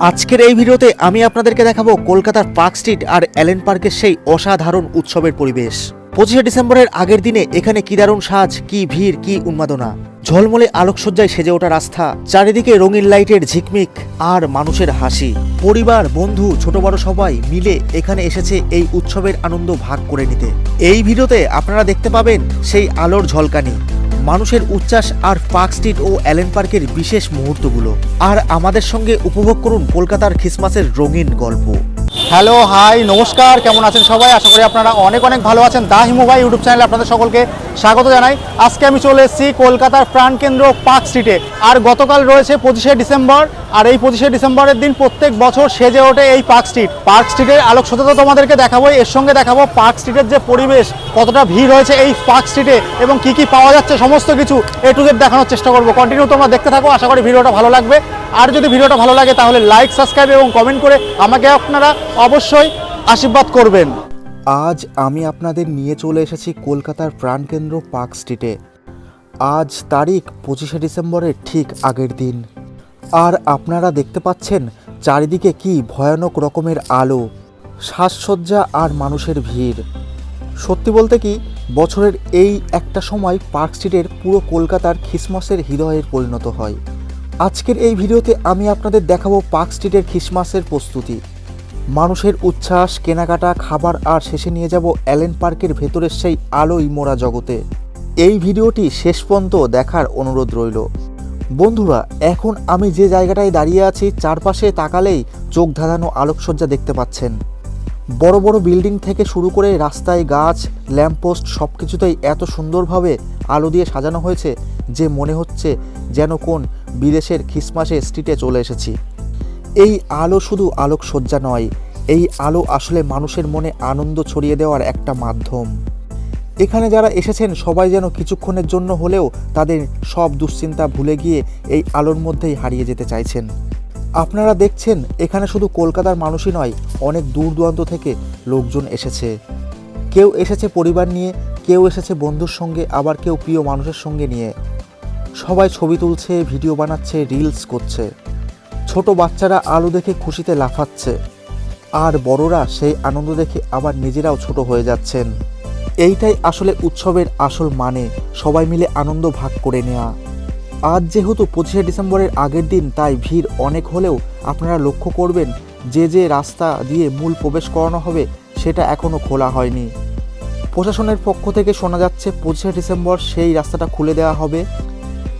আজকের এই ভিডিওতে আমি আপনাদেরকে দেখাবো কলকাতার পার্ক স্ট্রিট আর অ্যালেন পার্কের সেই অসাধারণ উৎসবের পরিবেশ। পঁচিশে ডিসেম্বরের আগের দিনে এখানে কি দারুণ সাজ, কি ভিড়, কি উন্মাদনা। ঝলমলে আলোকসজ্জায় সেজে ওঠা রাস্তা, চারিদিকে রঙিন লাইটের ঝিকমিক আর মানুষের হাসি। পরিবার, বন্ধু, ছোট বড় সবাই মিলে এখানে এসেছে এই উৎসবের আনন্দ ভাগ করে নিতে। এই ভিডিওতে আপনারা দেখতে পাবেন সেই আলোর ঝলকানি। মানুষের উচ্ছ্বাস আর পার্ক স্ট্রিট ও অ্যালেন পার্কের বিশেষ মুহূর্তগুলো। আর আমাদের সঙ্গে উপভোগ করুন কলকাতার খ্রিসমাসের রঙিন গল্প। হ্যালো, হাই, নমস্কার, কেমন আছেন সবাই? আশা করি আপনারা অনেক অনেক ভালো আছেন। দা হিমু ভাই ইউটিউব চ্যানেলে আপনাদের সকলকে স্বাগত জানাই। আজকে আমি চলে এসেছি কলকাতার প্রাণকেন্দ্র পার্ক স্ট্রিটে। আর গতকাল রয়েছে পঁচিশে ডিসেম্বর, আর এই পঁচিশে ডিসেম্বরের দিন প্রত্যেক বছর সেজে ওঠে এই পার্ক স্ট্রিট। পার্ক স্ট্রিটের আলোকসজ্জা তো তোমাদেরকে দেখাবো, এর সঙ্গে দেখাবো পার্ক স্ট্রিটের যে পরিবেশ, কতটা ভিড় হয়েছে এই পার্ক স্ট্রিটে এবং কি কি পাওয়া যাচ্ছে সমস্ত কিছু এ টু জেড দেখানোর চেষ্টা করব। কন্টিনিউ তোমরা দেখতে থাকো, আশা করি ভিডিওটা ভালো লাগবে। আর যদি ভিডিওটা ভালো লাগে তাহলে লাইক সাবস্ক্রাইব এবং কমেন্ট করে আমাকে আপনারা অবশ্যই আশীর্বাদ করবেন। আজ আমি আপনাদের নিয়ে চলে এসেছি কলকাতার প্রাণকেন্দ্র পার্ক স্ট্রিটে। আজ তারিখ পঁচিশে ডিসেম্বরের ঠিক আগের দিন। আর আপনারা দেখতে পাচ্ছেন চারিদিকে কি ভয়ানক রকমের আলো, সাজসজ্জা আর মানুষের ভিড়। সত্যি বলতে কি, বছরের এই একটা সময় পার্ক স্ট্রিটের পুরো কলকাতার খ্রিসমাসের হৃদয়ের পরিণত হয়। আজকের এই ভিডিওতে আমি আপনাদের দেখাবো পার্ক স্ট্রিটের খ্রিসমাসের প্রস্তুতি। মানুষের উচ্ছ্বাস, কেনাকাটা, খাবার আর শেষে নিয়ে যাব অ্যালেন পার্কের ভেতরের সেই আলোই মোড়া জগতে। এই ভিডিওটি শেষ পর্যন্ত দেখার অনুরোধ রইল। বন্ধুরা, এখন আমি যে জায়গাটায় দাঁড়িয়ে আছি, চারপাশে তাকালেই চোখ ধাঁধানো আলোকসজ্জা দেখতে পাচ্ছেন। বড় বড় বিল্ডিং থেকে শুরু করে রাস্তায় গাছ, ল্যাম্পপোস্ট সব কিছুতেই এত সুন্দরভাবে আলো দিয়ে সাজানো হয়েছে যে মনে হচ্ছে যেন কোন বিদেশের খ্রিসমাসে স্ট্রিটে চলে এসেছি। এই আলো শুধু আলোকসজ্জা নয়, এই আলো আসলে মানুষের মনে আনন্দ ছড়িয়ে দেওয়ার একটা মাধ্যম। এখানে যারা এসেছেন সবাই যেন কিছুক্ষণের জন্য হলেও তাদের সব দুশ্চিন্তা ভুলে গিয়ে এই আলোর মধ্যেই হারিয়ে যেতে চাইছেন। আপনারা দেখছেন, এখানে শুধু কলকাতার মানুষই নয়, অনেক দূর দূরান্ত থেকে লোকজন এসেছে। কেউ এসেছে পরিবার নিয়ে, কেউ এসেছে বন্ধুর সঙ্গে, আবার কেউ প্রিয় মানুষের সঙ্গে নিয়ে। সবাই ছবি তুলছে, ভিডিও বানাচ্ছে, রিলস করছে। ছোট বাচ্চারা আলো দেখে খুশিতে লাফাচ্ছে। আর বড়রা সেই আনন্দ দেখে আবার নিজেরাও ছোট হয়ে যাচ্ছেন। এইটাই আসলে উৎসবের আসল মানে সবাই মিলে আনন্দ ভাগ করে নেওয়া আজ যেহেতু পঁচিশে ডিসেম্বরের আগের দিন, তাই ভিড় অনেক হলেও আপনারা লক্ষ্য করবেন যে যে রাস্তা দিয়ে মূল প্রবেশ করানো হবে, সেটা এখনও খোলা হয়নি। প্রশাসনের পক্ষ থেকে শোনা যাচ্ছে, পঁচিশে ডিসেম্বর সেই রাস্তাটা খুলে দেওয়া হবে।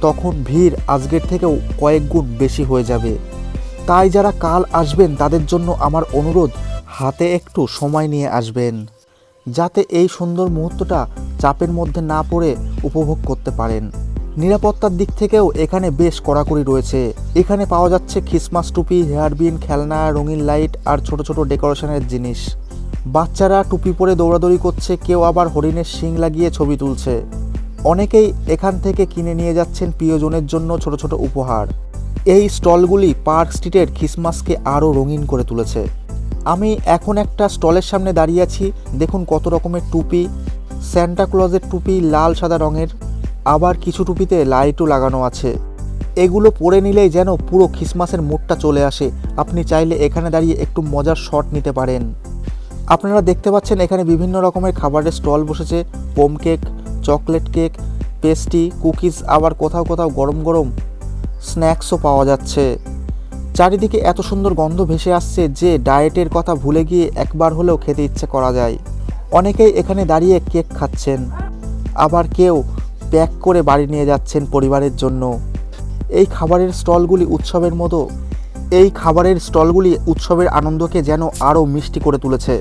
তখন ভিড় আজকের থেকেও কয়েক গুণ বেশি হয়ে যাবে। তাই যারা কাল আসবেন, তাদের জন্য আমার অনুরোধ, হাতে একটু সময় নিয়ে আসবেন। যাতে এই সুন্দর মুহূর্তটা চাপের মধ্যে না পড়ে উপভোগ করতে পারেন। নিরাপত্তার দিক থেকেও এখানে বেশ কড়াকড়ি রয়েছে। এখানে পাওয়া যাচ্ছে খ্রিসমাস টুপি হেয়ারবিন খেলনা, রঙিন লাইট আর ছোট ছোট ডেকোরেশনের জিনিস। বাচ্চারা টুপি পরে দৌড়াদৌড়ি করছে, কেউ আবার হরিণের শিং লাগিয়ে ছবি তুলছে। অনেকেই এখান থেকে কিনে নিয়ে যাচ্ছেন প্রিয়জনের জন্য ছোট ছোট উপহার। এই স্টলগুলি পার্ক স্ট্রিটের খ্রিসমাসকে আরও রঙিন করে তুলেছে। আমি এখন একটা স্টলের সামনে দাঁড়িয়ে আছি, দেখুন কত রকমের টুপি। স্যান্টা ক্লজের টুপি লাল, সাদা রঙের। আবার কিছু টুপিতে লাইটও লাগানো আছে। এগুলো পরে নিলেই যেন পুরো খ্রিসমাসের মুডটা চলে আসে। আপনি চাইলে এখানে দাঁড়িয়ে একটু মজার শট নিতে পারেন। আপনারা দেখতে পাচ্ছেন এখানে বিভিন্ন রকমের খাবারের স্টল বসেছে। Plum cake, chocolate cake, pastry, cookies, আবার কোথাও কোথাও গরম গরম স্ন্যাক্সও পাওয়া যাচ্ছে। চারিদিকে এত সুন্দর গন্ধ ভেসে আসছে যে ডায়েটের কথা ভুলে গিয়ে একবার হলেও খেতে ইচ্ছে করা যায়। অনেকেই এখানে দাঁড়িয়ে কেক খাচ্ছেন। আবার কেউ প্যাক করে বাড়ি নিয়ে যাচ্ছেন পরিবারের জন্য। এই খাবারের স্টলগুলি উৎসবের মতো। এই খাবারের স্টলগুলি উৎসবের আনন্দকে যেন আরও মিষ্টি করে তুলেছে।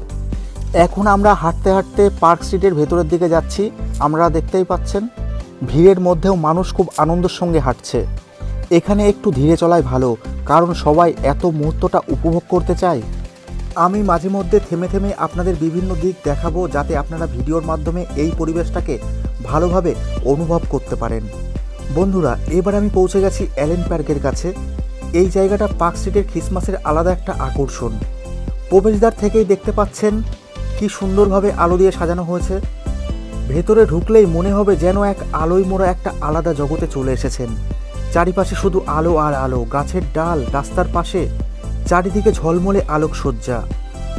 এখন আমরা হাঁটতে হাঁটতে পার্ক স্ট্রিটের ভেতরের দিকে যাচ্ছি। আমরা দেখতেই পাচ্ছেন, ভিড়ের মধ্যেও মানুষ খুব আনন্দের সঙ্গে হাঁটছে। এখানে একটু ধীরে চলাই ভালো, কারণ সবাই এত মুহূর্তটা উপভোগ করতে চায়। আমি মাঝে মধ্যে থেমে থেমে আপনাদের বিভিন্ন দিক দেখাবো, যাতে আপনারা ভিডিওর মাধ্যমে এই পরিবেশটাকে ভালোভাবে অনুভব করতে পারেন। বন্ধুরা, এবার আমি পৌঁছে গেছি অ্যালেন পার্কের কাছে। এই জায়গাটা পার্ক স্ট্রিটের খ্রিসমাসের আলাদা একটা আকর্ষণ। প্রবেশদ্বার থেকেই দেখতে পাচ্ছেন কি সুন্দরভাবে আলো দিয়ে সাজানো হয়েছে। ভেতরে ঢুকলেই মনে হবে যেন এক আলোয় মোড়া একটা আলাদা জগতে চলে এসেছেন। চারিপাশে শুধু আলো আর আলো, গাছের ডাল, রাস্তার পাশে চারিদিকে ঝলমলে আলোকসজ্জা।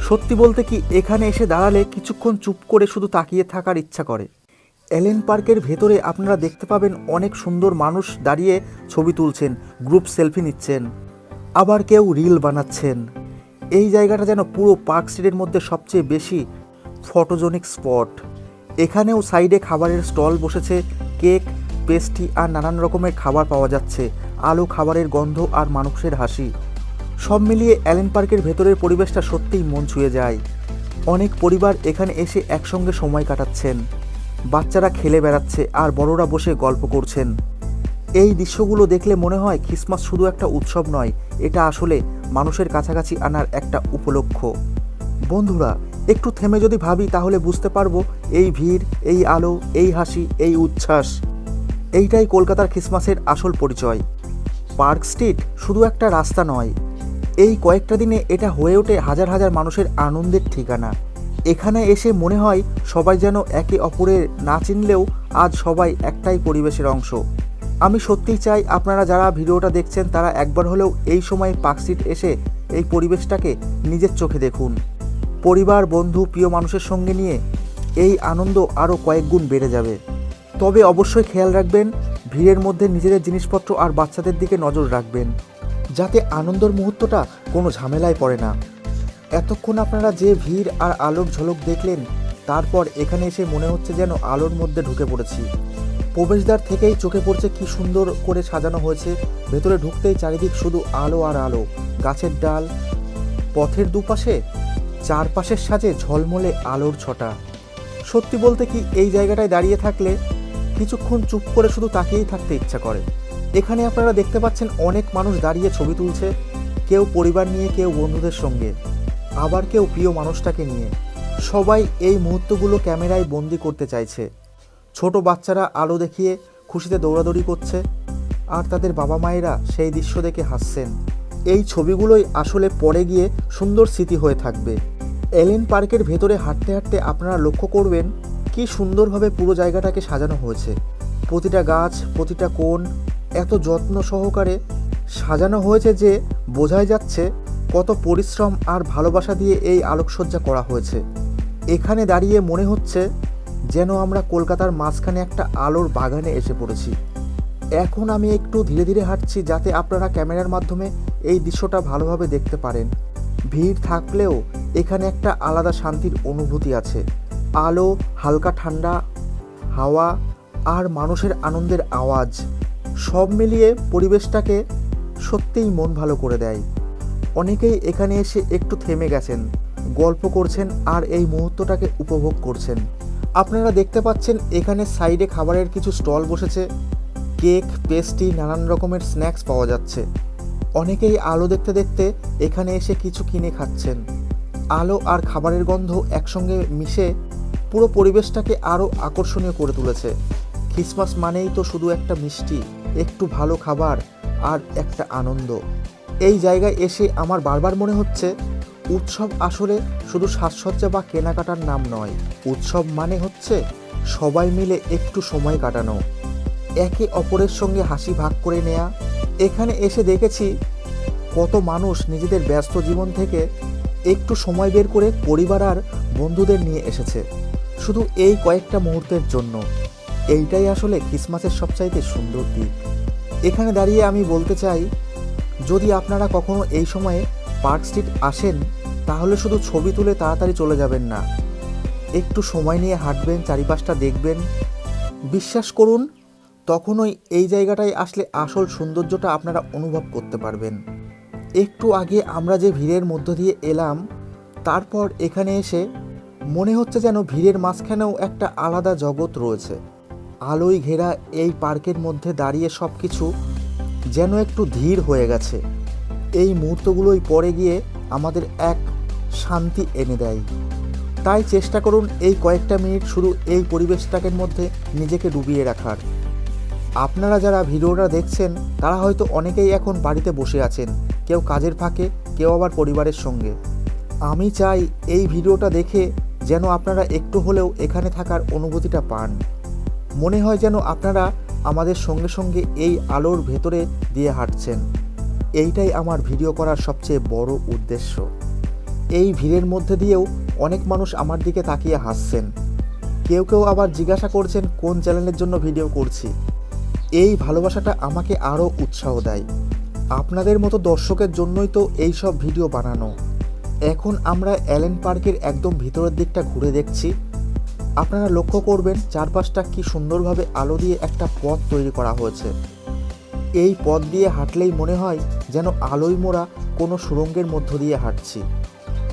সত্যি বলতে কি, এখানে এসে দাঁড়ালে কিছুক্ষণ চুপ করে শুধু তাকিয়ে থাকার ইচ্ছা করে। এলেন পার্কের ভেতরে আপনারা দেখতে পাবেন অনেক সুন্দর মানুষ দাঁড়িয়ে ছবি তুলছেন গ্রুপ সেলফি নিচ্ছেন, আবার কেউ রিল বানাচ্ছেন। এই জায়গাটা যেন পুরো পার্ক স্ট্রিটের মধ্যে সবচেয়ে বেশি ফটোজনিক স্পট এখানেও সাইডে খাবারের স্টল বসেছে, কেক, পেস্ট্রি আর নানান রকমের খাবার পাওয়া যাচ্ছে, আলো খাবারের গন্ধ আর মানুষের হাসি। সব মিলিয়ে অ্যালেন পার্কের ভেতরের পরিবেশটা সত্যিই মন ছুঁয়ে যায়। অনেক পরিবার এখানে এসে একসঙ্গে সময় কাটাচ্ছেন। বাচ্চারা খেলে বেড়াচ্ছে আর বড়রা বসে গল্প করছেন। এই দৃশ্যগুলো দেখলে মনে হয় খ্রিসমাস শুধু একটা উৎসব নয়, এটা আসলে মানুষের কাছাকাছি আনার একটা উপলক্ষ। বন্ধুরা, একটু থেমে যদি ভাবি তাহলে বুঝতে পারব এই ভিড়, এই আলো, এই হাসি, এই উচ্ছ্বাস। এইটাই কলকাতার খ্রিসমাসের আসল পরিচয়। পার্ক স্ট্রিট শুধু একটা রাস্তা নয়, এই কয়েকটা দিনে এটা হয়ে ওঠে হাজার হাজার মানুষের আনন্দের ঠিকানা। এখানে এসে মনে হয় সবাই যেন একে অপরের না চিনলেও আজ সবাই একটাই পরিবেশের অংশ। আমি সত্যিই চাই আপনারা যারা ভিডিওটা দেখছেন তারা একবার হলেও এই সময় পার্ক স্ট্রিট এসে এই পরিবেশটাকে নিজের চোখে দেখুন। পরিবার, বন্ধু, প্রিয় মানুষের সঙ্গে নিয়ে এই আনন্দ আরও কয়েক গুণ বেড়ে যাবে। তবে অবশ্যই খেয়াল রাখবেন, ভিড়ের মধ্যে নিজেদের জিনিসপত্র আর বাচ্চাদের দিকে নজর রাখবেন, যাতে আনন্দের মুহূর্তটা কোনো ঝামেলায় পড়ে না। এতক্ষণ আপনারা যে ভিড় আর আলোর ঝলক দেখলেন, তারপর এখানে এসে মনে হচ্ছে যেন আলোর মধ্যে ঢুকে পড়েছি। প্রবেশদ্বার থেকেই চোখে পড়ছে কি সুন্দর করে সাজানো হয়েছে, ভেতরে ঢুকতেই চারিদিক শুধু আলো আর আলো। গাছের ডাল, পথের দুপাশে, চারপাশের সাজে ঝলমলে আলোর ছটা। সত্যি বলতে কি এই জায়গাটায় দাঁড়িয়ে থাকলে কিছুক্ষণ চুপ করে শুধু তাকিয়েই থাকতে ইচ্ছা করে। এখানে আপনারা দেখতে পাচ্ছেন অনেক মানুষ দাঁড়িয়ে ছবি তুলছে, কেউ পরিবার নিয়ে, কেউ বন্ধুদের সঙ্গে। আবার কেউ প্রিয় মানুষটাকে নিয়ে। সবাই এই মুহূর্তগুলো ক্যামেরায় বন্দি করতে চাইছে। ছোট বাচ্চারা আলো দেখিয়ে খুশিতে দৌড়াদৌড়ি করছে, আর তাদের বাবা মায়েরা সেই দৃশ্য দেখে হাসছেন। এই ছবিগুলোই আসলে পরে গিয়ে সুন্দর স্মৃতি হয়ে থাকবে। এলেন পার্কের ভেতরে হাঁটতে হাঁটতে আপনারা লক্ষ্য করবেন কি সুন্দরভাবে পুরো জায়গাটাকে সাজানো হয়েছে। প্রতিটা গাছ, প্রতিটা কোণ এত যত্ন সহকারে সাজানো হয়েছে যে বোঝাই যাচ্ছে কত পরিশ্রম আর ভালোবাসা দিয়ে এই আলোকসজ্জা করা হয়েছে। এখানে দাঁড়িয়ে মনে হচ্ছে যেন আমরা কলকাতার মাঝখানে একটা আলোর বাগানে এসে পড়েছি। এখন আমি একটু ধীরে ধীরে হাঁটছি যাতে আপনারা ক্যামেরার মাধ্যমে এই দৃশ্যটা ভালোভাবে দেখতে পারেন। ভিড় থাকলেও এখানে একটা আলাদা শান্তির অনুভূতি আছে। আলো, হালকা ঠান্ডা, হাওয়া আর মানুষের আনন্দের আওয়াজ, সব মিলিয়ে পরিবেশটাকে সত্যিই মন ভালো করে দেয়। অনেকেই এখানে এসে একটু থেমে গেছেন, গল্প করছেন আর এই মুহূর্তটাকে উপভোগ করছেন। আপনারা দেখতে পাচ্ছেন এখানে সাইডে খাবারের কিছু স্টল বসেছে। কেক পেস্ট্রি নানান রকমের স্ন্যাক্স পাওয়া যাচ্ছে। অনেকেই আলো দেখতে দেখতে এখানে এসে কিছু কিনে খাচ্ছেন। আলো আর খাবারের গন্ধ একসঙ্গে মিশে পুরো পরিবেশটাকে আরও আকর্ষণীয় করে তুলেছে। খ্রিসমাস মানেই তো শুধু একটা মিষ্টি, একটু ভালো খাবার আর একটা আনন্দ। এই জায়গায় এসে আমার বারবার মনে হচ্ছে, উৎসব আসলে শুধু সাজসজ্জা বা কেনাকাটার নাম নয়। উৎসব মানে হচ্ছে সবাই মিলে একটু সময় কাটানো। একে অপরের সঙ্গে হাসি ভাগ করে নেয়া। এখানে এসে দেখেছি কত মানুষ নিজেদের ব্যস্ত জীবন থেকে একটু সময় বের করে পরিবার আর বন্ধুদের নিয়ে এসেছে। শুধু এই কয়েকটা মুহূর্তের জন্য। এইটাই আসলে খ্রিসমাসের সবচাইতে সুন্দর দিক। এখানে দাঁড়িয়ে আমি বলতে চাই যদি আপনারা কখনো এই সময়ে পার্ক স্ট্রিট আসেন, তাহলে শুধু ছবি তুলে তাড়াতাড়ি চলে যাবেন না। একটু সময় নিয়ে হাঁটবেন, চারিপাশটা দেখবেন। বিশ্বাস করুন, তখনই এই জায়গাটায় আসলে আসল সৌন্দর্যটা আপনারা অনুভব করতে পারবেন। একটু আগে আমরা যে ভিড়ের মধ্য দিয়ে এলাম, তারপর এখানে এসে মনে হচ্ছে যেন ভিড়ের মাঝখানেও একটা আলাদা জগৎ রয়েছে। আলোয় ঘেরা এই পার্কের মধ্যে দাঁড়িয়ে সব কিছু যেন একটু ধীর হয়ে গেছে। এই মুহূর্তগুলোই পরে গিয়ে আমাদের এক শান্তি এনে দেয়। তাই চেষ্টা করুন এই কয়েকটা মিনিট শুরু এই পরিবেশটাকের মধ্যে নিজেকে ডুবিয়ে রাখার। আপনারা যারা ভিডিওটা দেখছেন, তারা হয়তো অনেকেই এখন বাড়িতে বসে আছেন, কেউ কাজের ফাঁকে, কেউ আবার পরিবারের সঙ্গে। আমি চাই এই ভিডিওটা দেখে যেন আপনারা একটু হলেও এখানে থাকার অনুভূতিটা পান। মনে হয় যেন আপনারা আমাদের সঙ্গে সঙ্গে এই আলোর ভেতরে দিয়ে হাঁটছেন। এইটাই আমার ভিডিও করার সবচেয়ে বড় উদ্দেশ্য। এই ভিড়ের মধ্যে দিয়েও অনেক মানুষ আমার দিকে তাকিয়ে হাসছেন। কেউ কেউ আবার জিজ্ঞাসা করছেন, কোন চ্যানেলের জন্য ভিডিও করছি? এই ভালোবাসাটা আমাকে আরও উৎসাহ দেয়। আপনাদের মতো দর্শকের জন্যই তো এই সব ভিডিও বানানো। এখন আমরা অ্যালেন পার্কের একদম ভিতরের দিকটা ঘুরে দেখছি। আপনারা লক্ষ্য করবেন চারপাশটা কি সুন্দরভাবে আলো দিয়ে একটা পথ তৈরি করা হয়েছে। এই পথ দিয়ে হাঁটলেই মনে হয় যেন আলোয় মোড়া কোনো সুড়ঙ্গের মধ্য দিয়ে হাঁটছি।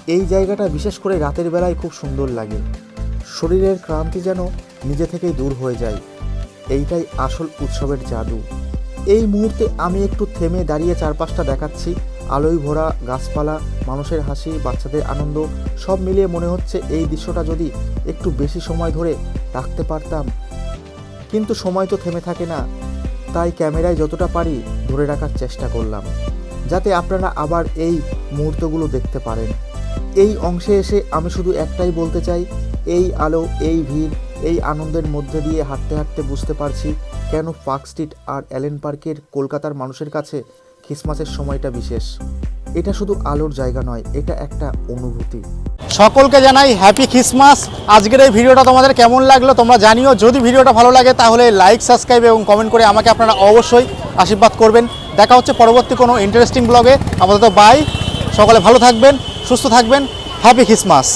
এই জায়গাটা বিশেষ করে রাতের বেলায় খুব সুন্দর লাগে। শরীরের ক্লান্তি যেন নিজে থেকেই দূর হয়ে যায়। এইটাই আসল উৎসবের জাদু। এই মুহূর্তে আমি একটু থেমে দাঁড়িয়ে চারপাশটা দেখাচ্ছি। আলোয় ভরা গাছপালা, মানুষের হাসি, বাচ্চাদের আনন্দ, সব মিলিয়ে মনে হচ্ছে এই দৃশ্যটা যদি একটু বেশি সময় ধরে রাখতে পারতাম। কিন্তু সময় তো থেমে থাকে না, তাই ক্যামেরায় যতটা পারি ধরে রাখার চেষ্টা করলাম, যাতে আপনারা আবার এই মুহূর্তগুলো দেখতে পারেন। এই অংশে এসে আমি শুধু একটাই বলতে চাই, এই আলো, এই ভিড়, এই আনন্দের মধ্যে দিয়ে হাঁটতে হাঁটতে বুঝতে পারছি কেন পার্ক স্ট্রিট আর অ্যালেন পার্কের কলকাতার মানুষের কাছে খ্রিসমাসের সময়টা বিশেষ। এটা শুধু আলোর জায়গা নয়, এটা একটা অনুভূতি। সকলকে জানাই হ্যাপি খ্রিসমাস আজকের এই ভিডিওটা তোমাদের কেমন লাগল তোমরা জানিও। যদি ভিডিওটা ভালো লাগে তাহলে লাইক সাবস্ক্রাইব এবং কমেন্ট করে আমাকে আপনারা অবশ্যই আশীর্বাদ করবেন। দেখা হচ্ছে পরবর্তী কোনো ইন্টারেস্টিং ব্লগে আপাতত বাই সকলে ভালো থাকবেন, সুস্থ থাকবেন। Happy Christmas